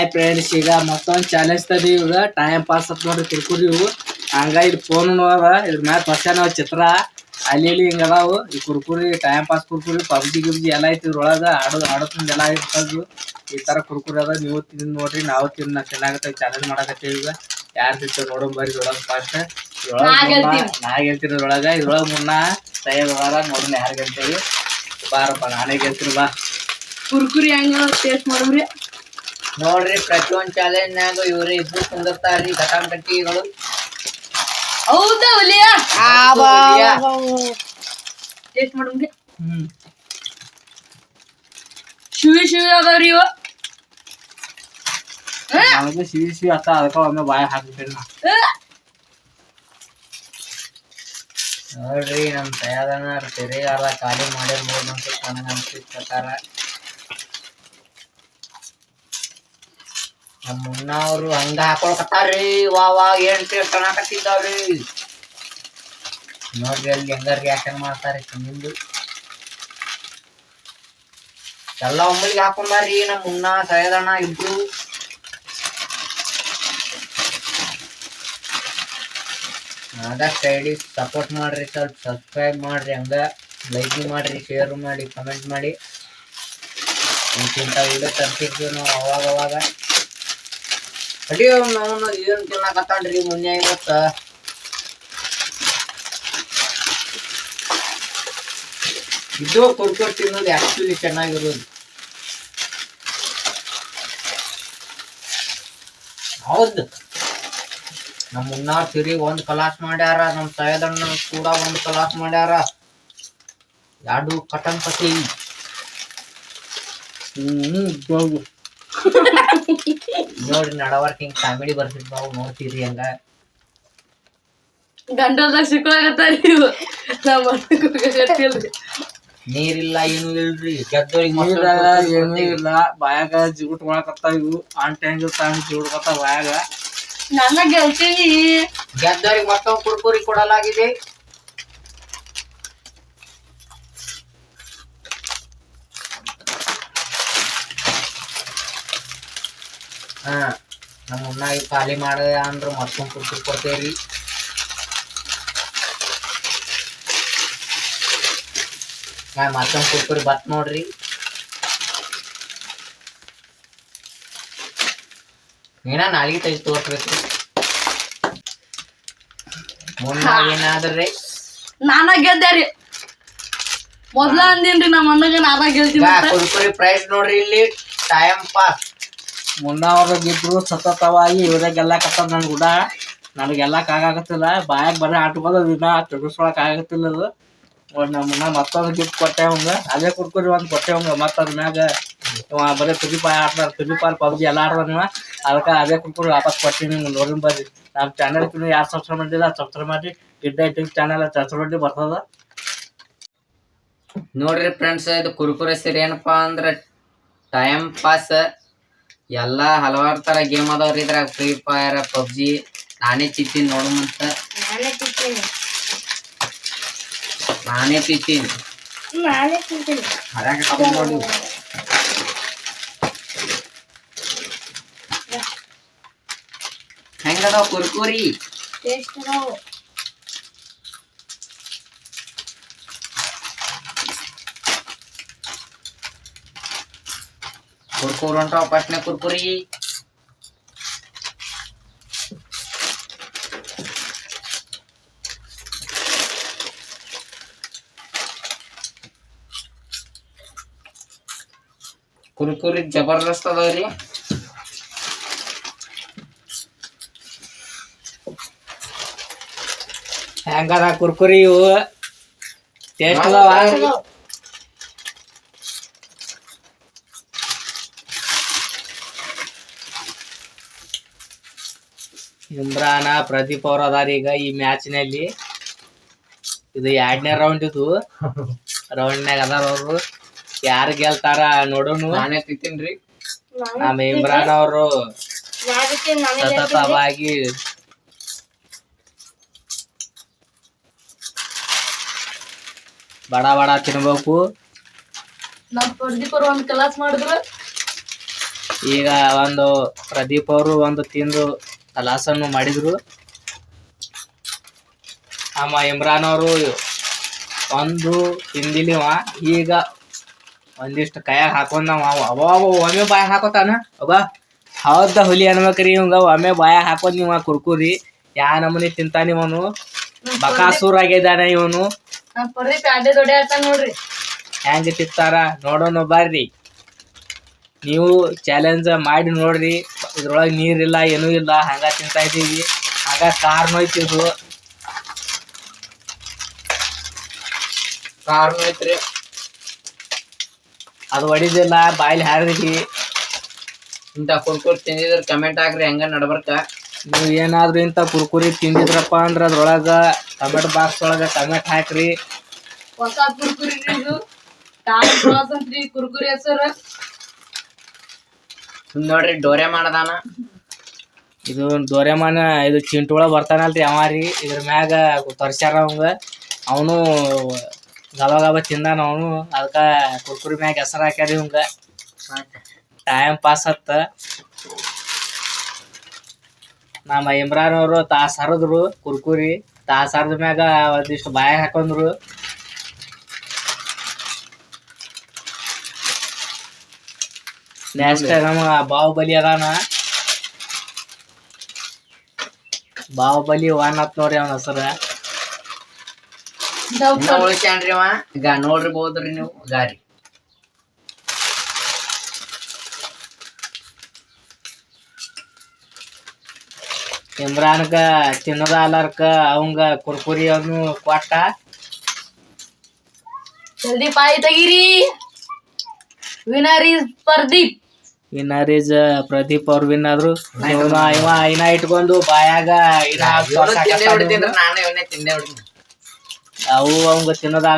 Hi friends ಈಗ ಮತ್ತೊಂದು challenge ತದ ಇವಾಗ. ಟೈಮ್ ಪಾಸ್ ಅಂತ ನೋಡ್ರಿ ತಿಳ್ಕೊರಿ ಇವು. ಹಂಗ ಇದು ಫೋನ್ ಅದ ಇದ್ರ ಮ್ಯಾಲ ನಾವು ಚಿತ್ರ. ಅಲ್ಲಿ ಇಲ್ಲಿ ಹಿಂಗ ಅದಾವು. ಈ Kurkure time pass Kurkure PUBG ಗಿಬ್ಜಿ ಎಲ್ಲ ಐತಿ ಇದ್ರೊಳಗ. ಆಡೋದು ಆಡೋದ್ರಿಂದ ಎಲ್ಲ ಇರ್ತದ್ದು ಈ ತರ ಕುರ್ಕುರಿ ಅದ. ನೀವು ತಿಂದು ನೋಡ್ರಿ ನಾವು ತಿನ್ನ ಚೆನ್ನಾಗತ್ತೆ ಚಾಲೆಂಜ್ ಮಾಡಕತ್ತೀವಿ ಈಗ. ಯಾರು ತಿಂತ ನೋಡೋಣ ಬರ್ರಿ ಇದ್ರೊಳಗ ಫಸ್ಟ್ ನಾ ಗೆಲ್ತೀನಿ. ನಾ ಗೆಲ್ತೀನಿ ಇದ್ರೊಳಗ. ಇದ್ರೊಳಗ ಮುನ್ನ ತಯಾರ ವಾರ ನೋಡೋಣ ಯಾರು ಗೆಲ್ತೀವಿ. ಬಾರಪ್ಪ ನಾನೇ ಗೆಲ್ತೀನಿ ಬಾ. ಕುರ್ಕುರಿ ಹಂಗ ಟೇಸ್ಟ್ ಮಾಡ್ರಿ ನೋಡ್ರಿ ಪ್ರತಿಯೊಂದ್ ಚಾಲೆಂಜ್ ನಾಗ ಇವ್ರೆ ಇಬ್ರು ಕುಂದಿರ್ತಾರ್ರಿ ಕಟಾಕಟ್ಟಿಗಳು ಹೌದಾ ಹುಲಿಯ? ಟೇಸ್ಟ್ ಮಾಡ್ರಿ ಹ್ಮ್. ಶಿವಿ ಶಿವಿ ಅದಾವ್ರಿ ಇವ. ಆ, ನನಗೂ ಸಿಹಿ ಸಿಹಿ ಅತ್ತ ಅದಕ್ಕ ಒಮ್ಮೆ ಬಾಯ ಹಾಕ್ಬಿಟ್ಟೇನಿ ನಾ. ಆ, ನೋಡ್ರಿ ನಮ್ ತಯಾರನ ತೆರೆಗಾರ ಖಾಲಿ ಮಾಡಿರ್ಬೋದು ಅಂತ ನನಗ ಅನ್ಸಿದ ಪ್ರಕಾರ. ನಮ್ಮ ಅವರು ಹಂಗ ಹಾಕೊಳಕತ್ತಾರ್ರಿ. ವಾ ವಾ ಏನ್ ಟೇಸ್ಟ್ ಅನ್ನಕತ್ತಿದ್ದಾವ್ರಿ ನೋಡ್ರಿ ಅಲ್ಲಿ ಹೆಂಗ ರಿಯಾಕ್ಷನ್ ಮಾಡ್ತಾರೆ ನಿಂದು ಎಲ್ಲ ಒಮ್ಮಲಿಗೆ ಹಾಕೊಂಡಾರ್ರಿ ನಮ್ಮ ಮುನ್ನ ಸಯದಣ್ಣ ಇಬ್ರು. ಆದಷ್ಟು ಐಡಿ ಸಪೋರ್ಟ್ ಮಾಡ್ರಿ ಸ್ವಲ್ಪ ಸಬ್ಸ್ಕ್ರೈಬ್ ಮಾಡ್ರಿ ಹಂಗ. ಲೈಕ್ ಮಾಡ್ರಿ ಶೇರ್ ಮಾಡಿ ಕಮೆಂಟ್ ಮಾಡಿ. ಇಂತಿಂತ ವಿಡಿಯೋ ತರ್ತಿರ್ತೀವಿ ನಾವು ಅವಾಗ ಅವಾಗ. ಅಡಿ ನಾವು ಏನು ತಿನ್ನಕತ್ತಾನ್ರಿ ಮುನ್ನೆ ಇವತ್ತ? ಇದು ಕುರ್ಕುರ್ ತಿನ್ನೋದು ಆಕ್ಚುಲಿ ಚೆನ್ನಾಗಿರೋದು. ಹೌದು. ನಮ್ಮ ಮುನ್ನಾರ್ ಸಿರಿ ಒಂದು ಕಲಾಸ್ ಮಾಡ್ಯಾರ ನಮ್ಮ ಸಯದಣ್ಣ ಕೂಡ ಒಂದು ಕಲಾಸ್ ಮಾಡ್ಯಾರ. ಎರಡು ಕಟನ್ ಪತಿ? ಹ್ಮ್. ನೋಡ್ರಿ ನಡವರ್ಕ್ ಹಿಂಗ್ ಕಾಮಿಡಿ ಬರ್ತಿದ್ ನಾವು ನೋಡ್ತೀರಿ ಹಂಗ. ಗಂಟಲ್ದಾಗ ಸಿಕ್ಕಾಗತ್ತಾರಿ ಇವ ಗೊತ್ತಿಲ್ರಿ ನೀರಿಲ್ಲ ಏನು ಇಲ್ರಿ. ಗೆದ್ದವ್ರಿಗೆ ಏನೂ ಇಲ್ಲ. ಬಾಯಾಗ ಜೂಟ್ ಮಾಡಕತ್ತಾವ ಇವು. ಆನ್ ಟೈಮ್ ಟೈಮ್ ಜಿಗುಟ್ಕತ್ತಾವ ಬಾಯಾಗ. ನನ್ನ ಗೆಲ್ತೀನಿ. ಗೆದ್ದವ್ರಿಗೆ ಮತ್ತೊಂದು ಕುರ್ಕುರಿ ಕೊಡಲಾಗಿದೆ. ಹಾ ನಮ್ಮ ಈ ಖಾಲಿ ಮಾಡ ಅಂದ್ರೆ ಮತ್ತೊಂದು ಕುರ್ಕುರಿ ಕೊಡ್ತೇವ್ರಿ ಹಾ ಮತ್ತೊಂದು ಕುರ್ಕುರಿ ಬತ್ ನೋಡ್ರಿ. ಏನ ನಾಳೆಗೆ ತೆಗೆದು ತೋರ್ಸ್ಬೇಕು ಮುನ್ನ ಏನಾದ್ರಿ ನಾನ ಗೆದ್ದೆ ಮೊದ್ಲ ಅಂದಿನ್ರಿ ನಮ್ಮ ಅಣ್ಣಗ ನಾನ ಗೆಲ್ತೀನಿ. ಕುರ್ಕುರಿ ಪ್ರೈಸ್ ನೋಡ್ರಿ ಇಲ್ಲಿ. ಟೈಮ್ ಪಾಸ್ ಮುನ್ನ ಅವ್ರಿಗೆ ಇಬ್ರು ಸತತವಾಗಿ ಇವ್ರೆ ಗೆಲ್ಲಕತ್ತಾವ ನನ್ ಗುಡ. ನನಗೆ ಗೆಲ್ಲಕ್ ಆಗಾಕತ್ತಿಲ್ಲ ಬಾಯಾಗ ಬರೀ ಆಟ್ಕೋದ ದಿನ ತೆಗಿಸ್ಕೊಳಕ್ ಆಗತ್ತಿಲ್ಲ ಅದು. ಒಂದ್ ನಮ್ಮ ಮುನ್ನ ಮತ್ತೊಂದು ಗಿಫ್ಟ್ ಕೊಟ್ಟೆ ಅವಂಗ ಅದೇ ಕುರ್ಕುರಿ ಒಂದ್ ಕೊಟ್ಟೆ ಅವಂಗ ಮತ್ತ ಅದ್ರ ಮ್ಯಾಗ ಬರೀ ಫ್ರೀ ಫೈರ್ ಆಡ್ತಾರ. ಫ್ರೀ ಪಾಲ್ ಪಬ್ಜಿ ಎಲ್ಲ ಆಡ್ತಾನ ಅದಕ್ಕೆ ಅದೇ ಕುರ್ಕುರಿ ವಾಪಸ್ ಕೊಟ್ಟಿನಿ ನಿಮ್ಗೆ ನೋಡಿನ್ ಬರ್ರಿ. ನಮ್ಮ ಚಾನಲ್ ಯಾರು ಸಬ್ಸ್ಕ್ರೈಬ್ ಮಾಡಿಲ್ಲ ಸಬ್ಸ್ಕ್ರೈಬ್ ಮಾಡಿ ಗಿಡ್ಡ ಐಟಿಂಗ್ ಚಾನಲ್ ಮಾಡಿ ಬರ್ತದ. ನೋಡ್ರಿ ಫ್ರೆಂಡ್ಸ್ ಇದು ಕುರ್ಕುರೆ ಸಿರಿ ಏನಪ್ಪಾ ಅಂದ್ರೆ ಟೈಮ್ ಪಾಸ್ ಎಲ್ಲಾ ಹಲವಾರು ತರ ಗೇಮ್ ಅದಾವ್ರಿ ಇದ್ರಾಗ ಫ್ರೀ ಫೈರ್ ಪಬ್ಜಿ. ನಾನೇ ಚಿತ್ತೀನಿ ನೋಡುಮಂತ ನಾನೇ ತಿಂತೀನಿ. ನಾನೇ ತಿಂತೀನಿ. ನೋಡಿ. ಹೆಂಗದಾವ ಕುರ್ಕುರಿ? ಟೇಸ್ಟ್ ಅದಾವು. ಕುರ್ಕುರ್ ಹೊಂಟಾವ ಫಸ್ಟ್ನೇ ಕುರ್ಕುರಿ ಕುರ್ಕುರಿ ಜಬರ್ದಸ್ತ್ ಅದಾವ್ರಿ ಹೆಂಗದ ಕುರ್ಕುರಿ ಇವು? ಟೇಸ್ಟ್ ಇಮ್ರಾನ ಪ್ರದೀಪ್ ಅವ್ರ ಅದಾರ ಈಗ ಈ ಮ್ಯಾಚ್ನಲ್ಲಿ. ಇದು ಎರಡನೇ ರೌಂಡ್ ಇದು. ರೌಂಡ್ ನಾಗ ಅದಾರ ಅವ್ರು. ಯಾರು ಗೆಲ್ತಾರ ನೋಡೋನು ನಾನೇ ತಿಂತೀನ್ರಿ ನಮ್ಮ ಇಮ್ರಾನ್ ಅವರು ಸತತವಾಗಿ ಬಡ ಬಡ ತಿನ್ಬೇಕು. ನಮ್ಮ ಪ್ರದೀಪರು ಒಂದ್ ಕ್ಲಾಸ್ ಮಾಡಿದ್ರು. ಈಗ ಒಂದು ಪ್ರದೀಪ್ ಅವರು ಒಂದು ತಿಂದು ಕಲಾಸನ್ನು ಮಾಡಿದ್ರು. ಆಮ ಇಮ್ರಾನ್ ಅವರು ಒಂದು ತಿಂದಿಲಿವ ಈಗ ಒಂದಿಷ್ಟು ಕೈಯಾಗ ಹಾಕೊಂಡವ ಅವ. ಒಮ್ಮೆ ಬಾಯ ಹಾಕೋತಾನ? ಅವ ಹೌದ ಹುಲಿ ಅನ್ಬೇಕ್ರಿ ಇವಂಗ. ಒಮ್ಮೆ ಬಾಯ ಹಾಕೋದ್ ನೀವ ಕುರ್ಕುರಿ. ಯಾ ನಮೂನಿ ತಿಂತಾನ ಇವನು. ಬಕಾಸೂರ್ ಆಗಿದ್ದಾನೆ ಇವನು. ನೋಡ್ರಿ. ಹೆಂಗ ತಿಂತಾರ? ನೋಡೋಣ ಬರ್ರಿ. ನೀವು ಚಾಲೆಂಜ್ ಮಾಡಿ ನೋಡ್ರಿ. ಇದ್ರೊಳಗೆ ನೀರಿಲ್ಲ, ಏನೂ ಇಲ್ಲ. ಹಂಗ ತಿಂತಾ ಇದೀವಿ ಹಂಗ ಕಾರ್ ನೋಯ್ತಿದ್ವು ಕಾರಣ ಐತ್ರಿ. ಅದು ಹೊಡಿದಿಲ್ಲ ಬಾಯಿಲಿ ಹಾರಿದಿ ಇಂಥ ಕುರ್ಕುರಿ ತಿಂದಿದ್ರೆ ಕಮೆಂಟ್ ಹಾಕ್ರಿ, ಹೆಂಗ ನಡ್ಬರ್ಕ. ನೀವು ಏನಾದ್ರೂ ಇಂಥ ಕುರ್ಕುರಿ ತಿಂದಿದ್ರಪ್ಪ ಅಂದ್ರ ಅದ್ರೊಳಗೆ ಟೊಮೆಟೊ ಬಾಕ್ಸ್ ಒಳಗೆ ಕಮೆಂಟ್ ಹಾಕ್ರಿ. ಹೊಸ ಕುರ್ಕುರಿ ಇದು. ಕುರ್ಕುರಿ ಹೆಸರು. ನೋಡ್ರಿ ಡೋರೆ ಮಾಡದಾನ. ಇದು ಡೋರೆಮಾನ ಇದು ಚಿಂಟುಳ ಬರ್ತಾನಲ್ರಿ ಅವ ರೀ. ಇದ್ರ ಮ್ಯಾಗ ತರ್ಸ್ಯಾರ ಅವಂಗ. ಅವನು ಗಬ ಗಬ ತಿಂದಾನ ಅವನು. ಅದಕ್ಕ ಕುರ್ಕುರಿ ಮ್ಯಾಗ ಹೆಸರು ಹಾಕ್ಯಾರಿ ಇವಂಗ. ಟೈಮ್ ಪಾಸ್ ಹತ್ತ ನಮ್ಮ ಇಮ್ರಾನ್ ಅವರು ತಾಸ್ ಹರಿದ್ರು ಕುರ್ಕುರಿ. ತಾಸ್ ಹರಿದ ಮ್ಯಾಗ ಒಂದಿಷ್ಟು ಬಾಯ ಹಾಕೊಂಡ್ರು ನೆಕ್ಸ್ಟ್ ನಮ್ಮ ಬಾಹುಬಲಿ ಅದಾನ. ಬಾಹುಬಲಿ ಒನ್ ಹತ್ ನೋಡ್ರಿ ಅವನ ಹೆಸರು. ಉಳಿಸ್ಯಾನ್ರಿ ಅವ. ಈಗ ನೋಡ್ರಿಬಹುದ್ರಿ ನೀವು ಗಾರಿ. ಇಮ್ರಾನ್ಗ ತಿನ್ನದ ಅಲಾರ್ಕ ಅವಂಗ ಕುರ್ಕುರಿ ಅವನು ಕೊಟ್ಟ. ಜಲ್ದಿ ಪಾಯಿ ತೆಗೀರಿ. Winner is Pradeep winner is Pradeep ಅವ್ರ ವಿನ್ ಆದ್ರು. ಇವ ಇವ ಇಟ್ಕೊಂಡು ಬಾಯಾಗ ತಿಂದೇ ಇವ್ನು. ಇವನ್ನೇ ತಿಂದೇ ಬಿಡ್ತೀನಿ ಅವು ಅವಂಗ ತಿನ್ನದ